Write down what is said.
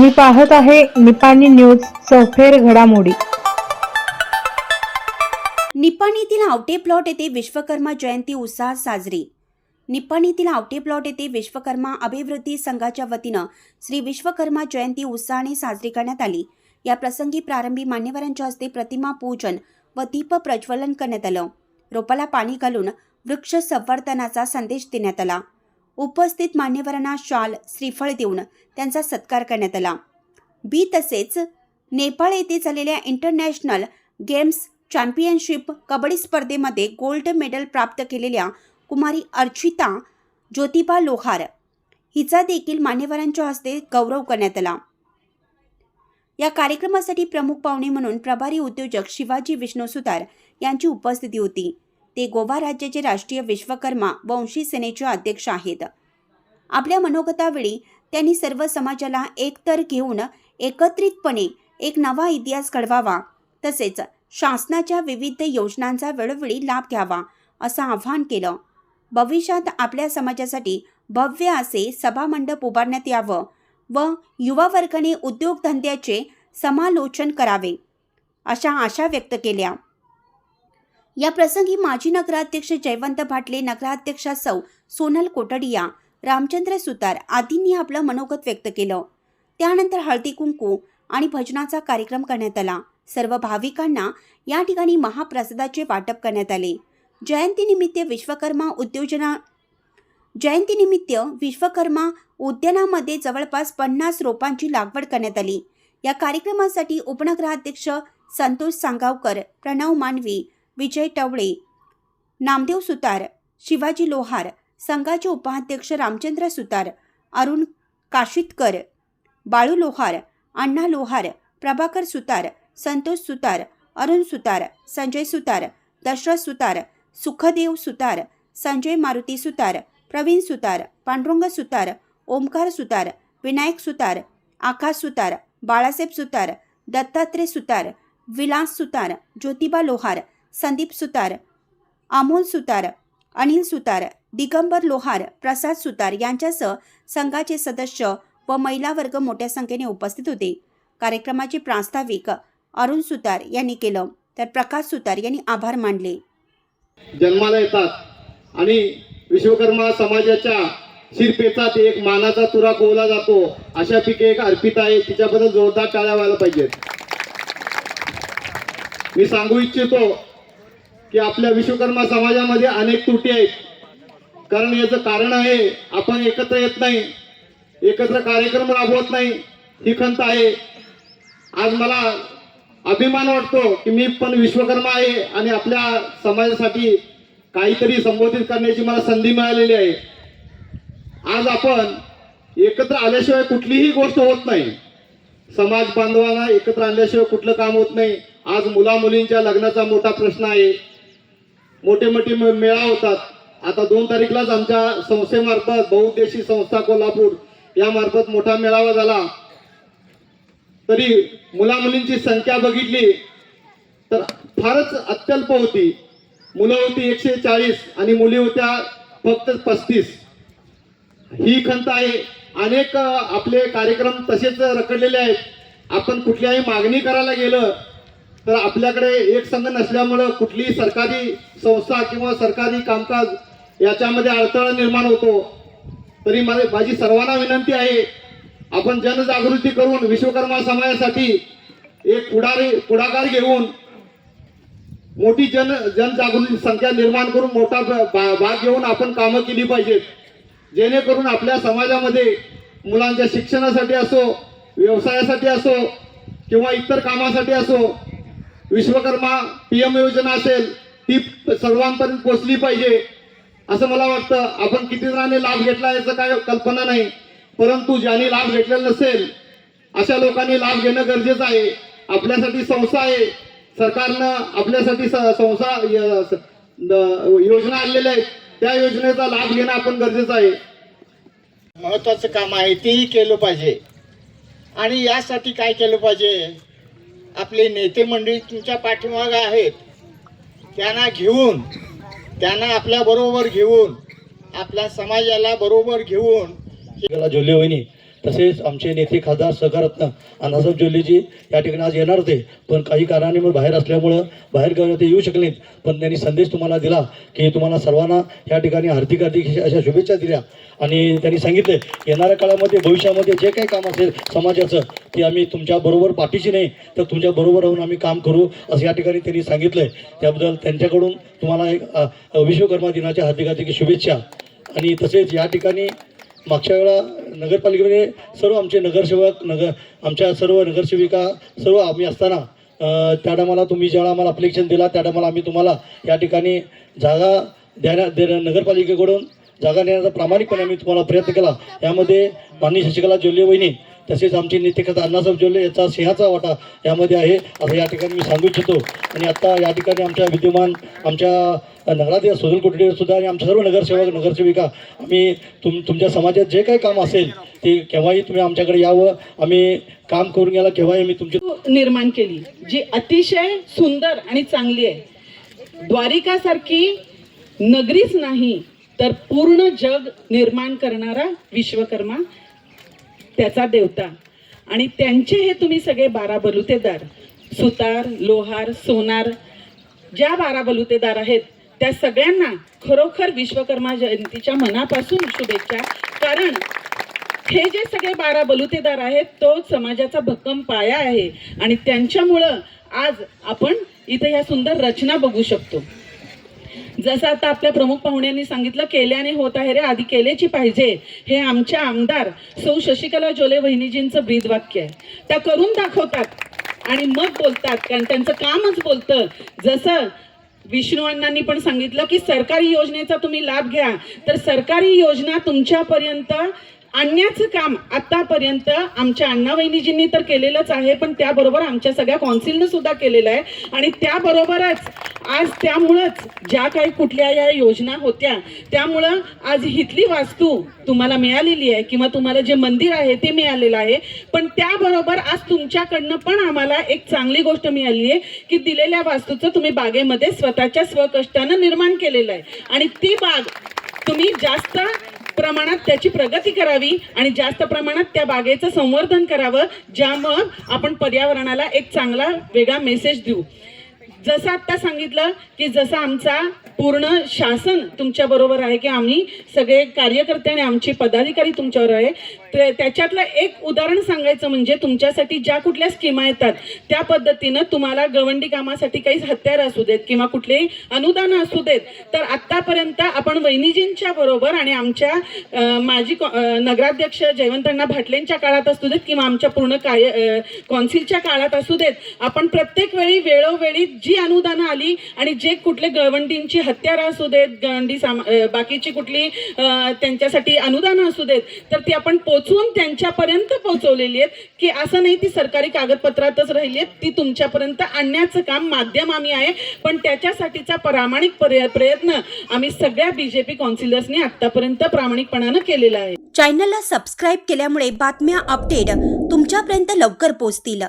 तुम्ही पाहत आहे निपाणी न्यूज चौफेर घडामोडी. निपाणीतील आवटे प्लॉट येथे विश्वकर्मा जयंती उत्साहात साजरी. निपाणीतील आवटे प्लॉट येथे विश्वकर्मा अभिवृद्धी संघाच्या वतीनं श्री विश्वकर्मा जयंती उत्साहाने साजरी करण्यात आली. या प्रसंगी प्रारंभी मान्यवरांच्या हस्ते प्रतिमा पूजन व दीप प्रज्वलन करण्यात आलं. रोपाला पाणी घालून वृक्ष संवर्धनाचा संदेश देण्यात आला. उपस्थित मान्यवरांना शाल श्रीफळ देऊन त्यांचा सत्कार करण्यात आला. बी तसेच नेपाळ येथे झालेल्या इंटरनॅशनल गेम्स चॅम्पियनशिप कबड्डी स्पर्धेमध्ये गोल्ड मेडल प्राप्त केलेल्या कुमारी अर्चिता ज्योतिबा लोहार हिचा देखील मान्यवरांच्या हस्ते गौरव करण्यात आला. या कार्यक्रमासाठी प्रमुख पाहुणे म्हणून प्रभारी उद्योजक शिवाजी विष्णू सुतार यांची उपस्थिती होती. ते गोवा राज्याचे राष्ट्रीय विश्वकर्मा वंशी सेनेचे अध्यक्ष आहेत. आपल्या मनोगतावेळी त्यांनी सर्व समाजाला एकतर घेऊन एकत्रितपणे एक नवा इतिहास घडवावा तसेच शासनाच्या विविध योजनांचा वेळोवेळी लाभ घ्यावा असं आवाहन केलं. भविष्यात आपल्या समाजासाठी भव्य असे सभामंडप उभारण्यात यावं व युवा वर्गाने उद्योगधंद्याचे समालोचन करावे अशा आशा व्यक्त केल्या. या प्रसंगी माजी नगराध्यक्ष जयवंत भाटले नगराध्यक्षा सौ सोनल कोटडिया रामचंद्र सुतार आदींनी आपलं मनोगत व्यक्त केलं. त्यानंतर हळदी कुंकू आणि भजनाचा कार्यक्रम करण्यात आला. सर्व भाविकांना या ठिकाणी महाप्रसादाचे वाटप करण्यात आले. जयंतीनिमित्त विश्वकर्मा उद्योजना जयंतीनिमित्त विश्वकर्मा उद्यानामध्ये जवळपास पन्नास रोपांची लागवड करण्यात आली. या कार्यक्रमासाठी उपनगराध्यक्ष संतोष सांगावकर प्रणव मानवी विजय टवळे नामदेव सुतार शिवाजी लोहार संघाचे उपाध्यक्ष रामचंद्र सुतार अरुण काशितकर बाळू लोहार अण्णा लोहार प्रभाकर सुतार संतोष सुतार अरुण सुतार संजय सुतार दशरथ सुतार सुखदेव सुतार संजय मारुती सुतार प्रवीण सुतार पांडुरंग सुतार ओमकार सुतार विनायक सुतार आकाश सुतार बाळासाहेब सुतार दत्तात्रय सुतार विलास सुतार ज्योतिबा लोहार संदीप सुतार अमोल सुतार अनिल सुतार दिगंबर लोहार प्रसाद सुतार यांच्यासह संघाचे सदस्य व महिला वर्ग मोठ्या संख्येने उपस्थित होते. कार्यक्रमाचे प्रास्ताविक अरुण सुतार यांनी केलं तर प्रकाश सुतार यांनी आभार मानले. जन्माला येतात आणि विश्वकर्मा समाजाच्या शिरपेचात एक मानाचा तुरा कोवला जातो अशा पिके एक अर्पिता आहे तिच्याबद्दल जोरदार टाळ्या व्हायला पाहिजेत. मी सांगू इच्छितो की आपल्या विश्वकर्मा समाजामध्ये अनेक त्रुटी आहेत. कारण याचं कारण आहे आपण एकत्र येत नाही. एकत्र कार्यक्रम राबवत नाही ही खंत आहे. आज मला अभिमान वाटतो की मी पण विश्वकर्मा आहे आणि आपल्या समाजासाठी काहीतरी संबोधित करण्याची मला संधी मिळालेली आहे. आज आपण एकत्र आल्याशिवाय कुठलीही गोष्ट होत नाही. समाज बांधवांना एकत्र आणल्याशिवाय कुठलं काम होत नाही. आज मुला मुलींच्या लग्नाचा मोठा प्रश्न आहे. मोठे मोठे मेळा होतात. आता दोन तारीखलाच आमच्या संस्थेमार्फत बहुउद्देशी संस्था कोल्हापूर यामार्फत मोठा मेळावा झाला. तरी मुला मुलींची संख्या बघितली तर फारच अत्यल्प होती. मुलं होती एकशे चाळीस आणि मुली होत्या फक्त पस्तीस. ही खंत आहे. अनेक आपले कार्यक्रम तसेच रखडलेले आहेत. आपण कुठल्याही मागणी करायला गेलं तर आपल्याकडे एक संघ नसल्यामुळं कुठलीही सरकारी संस्था किंवा सरकारी कामकाज याच्यामध्ये अडथळा निर्माण होतो. तरी माझी माझी सर्वांना विनंती आहे आपण जनजागृती करून विश्वकर्मा समाजासाठी एक पुढारी पुढाकार घेऊन मोठी जन जनजागृती संख्या निर्माण करून मोठा भा- भाग घेऊन आपण कामं केली पाहिजेत. जेणेकरून आपल्या समाजामध्ये मुलांच्या शिक्षणासाठी असो व्यवसायासाठी असो किंवा इतर कामासाठी असो विश्वकर्मा पी एम योजना असेल ती सर्वांपर्यंत पोचली पाहिजे. असं मला वाटतं. आपण किती जणांनी लाभ घेतला याचं काय कल्पना नाही. परंतु ज्यांनी लाभ घेतलेला नसेल अशा लोकांनी लाभ घेणं गरजेचं आहे. आपल्यासाठी संस्था आहे. सरकारनं आपल्यासाठी स- संस्था य- स- द- योजना आणलेल्या आहेत. त्या योजनेचा लाभ घेणं आपण गरजेचं आहे. महत्वाचं काम आहे तेही केलं पाहिजे. आणि यासाठी काय केलं पाहिजे? आपले नेते मंडळी तुमच्या पाठीमागं आहेत. त्यांना घेऊन त्यांना आपल्या बरोबर घेऊन आपल्या समाजाला बरोबर घेऊन. झोले वहिनी तसेच आमचे नेते खासदार सहकारत्न अण्णासाहेब जोल्लीजी या ठिकाणी आज येणार होते. पण काही कारणाने मग बाहेर असल्यामुळं बाहेर गावी ते येऊ शकले नाहीत. पण त्यांनी संदेश तुम्हाला दिला की तुम्हाला सर्वांना या ठिकाणी हार्दिक हार्दिक अशा शुभेच्छा दिल्या. आणि त्यांनी सांगितलं येणाऱ्या काळामध्ये भविष्यामध्ये जे काही काम असेल समाजाचं ते आम्ही तुमच्याबरोबर पाठीशी नाही तर तुमच्याबरोबर राहून आम्ही काम करू असं या ठिकाणी त्यांनी सांगितलं त्याबद्दल त्यांच्याकडून तुम्हाला एक विश्वकर्मा दिनाच्या हार्दिक हार्दिक शुभेच्छा. आणि तसेच या ठिकाणी मागच्या वेळा नगरपालिकेमध्ये सर्व आमचे नगरसेवक नगर आमच्या सर्व नगरसेविका सर्व आम्ही असताना त्या टायमाला तुम्ही ज्यावेळा आम्हाला अप्लिकेशन दिला त्या टायमाला आम्ही तुम्हाला या ठिकाणी जागा देण्या दे नगरपालिकेकडून जागा देण्याचा प्रामाणिकपणे आम्ही तुम्हाला प्रयत्न केला. यामध्ये माननीय शशिकला जोल्ले वहिनी तसेच आमचे नेते खासदार अण्णासाहेब जोल्ले याचा सिंहाचा वाटा यामध्ये आहे. असं या ठिकाणी मी सांगू इच्छितो. आणि आता या ठिकाणी आमच्या विद्यमान आमच्या नगराध्यक्ष सुधीर कुटडे सुद्धा आणि आमच्या सर्व नगरसेवक नगरसेविका. आम्ही तुम तुमच्या समाजात जे काही काम असेल ते केव्हाही तुम्ही आमच्याकडे यावं. आम्ही काम करून घ्यायला केव्हाही आम्ही तुमची निर्माण केली. जी अतिशय सुंदर आणि चांगली आहे. द्वारिकासारखी नगरीच नाही तर पूर्ण जग निर्माण करणारा विश्वकर्मा त्याचा देवता. आणि त्यांचे हे तुम्ही सगळे बारा बलुतेदार. सुतार लोहार सोनार ज्या बारा बलुतेदार आहेत त्या सगळ्यांना खरोखर विश्वकर्मा जयंतीच्या मनापासून शुभेच्छा. कारण हे जे सगळे बारा बलुतेदार आहेत तो समाजाचा भक्कम पाया आहे. आणि त्यांच्यामुळं आज आपण इथे ह्या सुंदर रचना बघू शकतो. जसं आता आपल्या प्रमुख पाहुण्यांनी सांगितलं केल्याने होत आहे रे आधी केलेची पाहिजे. हे आमच्या आमदार सौ शशिकला जोले वहिनीजींचं ब्रीदवाक्य आहे. त्या करून दाखवतात आणि मग बोलतात कारण त्यांचं कामच बोलतं. जसं विष्णू अण्णांनी पण सांगितलं की सरकारी योजनेचा तुम्ही लाभ घ्या. तर सरकारी योजना तुमच्यापर्यंत आणण्याचं काम आतापर्यंत आमच्या अण्णा वहिनीजींनी तर केलेलंच आहे पण त्याबरोबर आमच्या सगळ्या कौन्सिलनं सुद्धा केलेलं आहे. आणि त्याबरोबरच आज त्यामुळंच ज्या काही कुठल्या या योजना होत्या त्यामुळं आज हिथली वास्तू तुम्हाला मिळालेली आहे किंवा तुम्हाला जे मंदिर आहे ते मिळालेलं आहे. पण त्याबरोबर आज तुमच्याकडनं पण आम्हाला एक चांगली गोष्ट मिळाली आहे की दिलेल्या वास्तूचं तुम्ही बागेमध्ये स्वतःच्या स्वकष्टानं निर्माण केलेलं आहे. आणि ती बाग तुम्ही जास्त प्रमाणात त्याची प्रगती करावी आणि जास्त प्रमाणात त्या बागेचं संवर्धन करावं ज्यामुळं आपण पर्यावरणाला एक चांगला वेगळा मेसेज देऊ. जसं आत्ता सांगितलं की जसं आमचा पूर्ण शासन तुमच्या बरोबर आहे की आम्ही सगळे कार्यकर्ते आणि आमचे पदाधिकारी तुमच्यावर आहे ते- त्याच्यातलं एक उदाहरण सांगायचं म्हणजे तुमच्यासाठी ज्या कुठल्या स्कीमा येतात त्या पद्धतीनं तुम्हाला गवंडी कामासाठी काही हत्यार असू देत किंवा कुठलेही अनुदान असू देत तर आत्तापर्यंत आपण वैनिजींच्या बरोबर आणि आमच्या माजी कॉ- नगराध्यक्ष जयवंतण्णा भाटलेंच्या काळात असू देत किंवा आमच्या पूर्ण काय कॉन्सिलच्या कौन्सिलच्या काळात असू देत आपण प्रत्येक वेळी वेळोवेळी जी अनुदानं आली आणि जे कुठले गवंडींची हत्यारं असू देत गवंडी सामा बाकीची कुठली त्यांच्यासाठी अनुदानं असू देत तर ती आपण पो पोचवून त्यांच्यापर्यंत पोहोचवलेली आहेत की असं नाही ती सरकारी कागदपत्रातच राहिली आहेत ती तुमच्यापर्यंत आणण्याचं काम माध्यम आम्ही आहे. पण त्याच्यासाठीचा प्रामाणिक प्रयत्न आम्ही सगळ्या बीजेपी कौन्सिलर्सनी आतापर्यंत प्रामाणिकपणानं केलेला आहे. चॅनलला सबस्क्राईब केल्यामुळे बातम्या अपडेट तुमच्यापर्यंत लवकर पोहोचतील.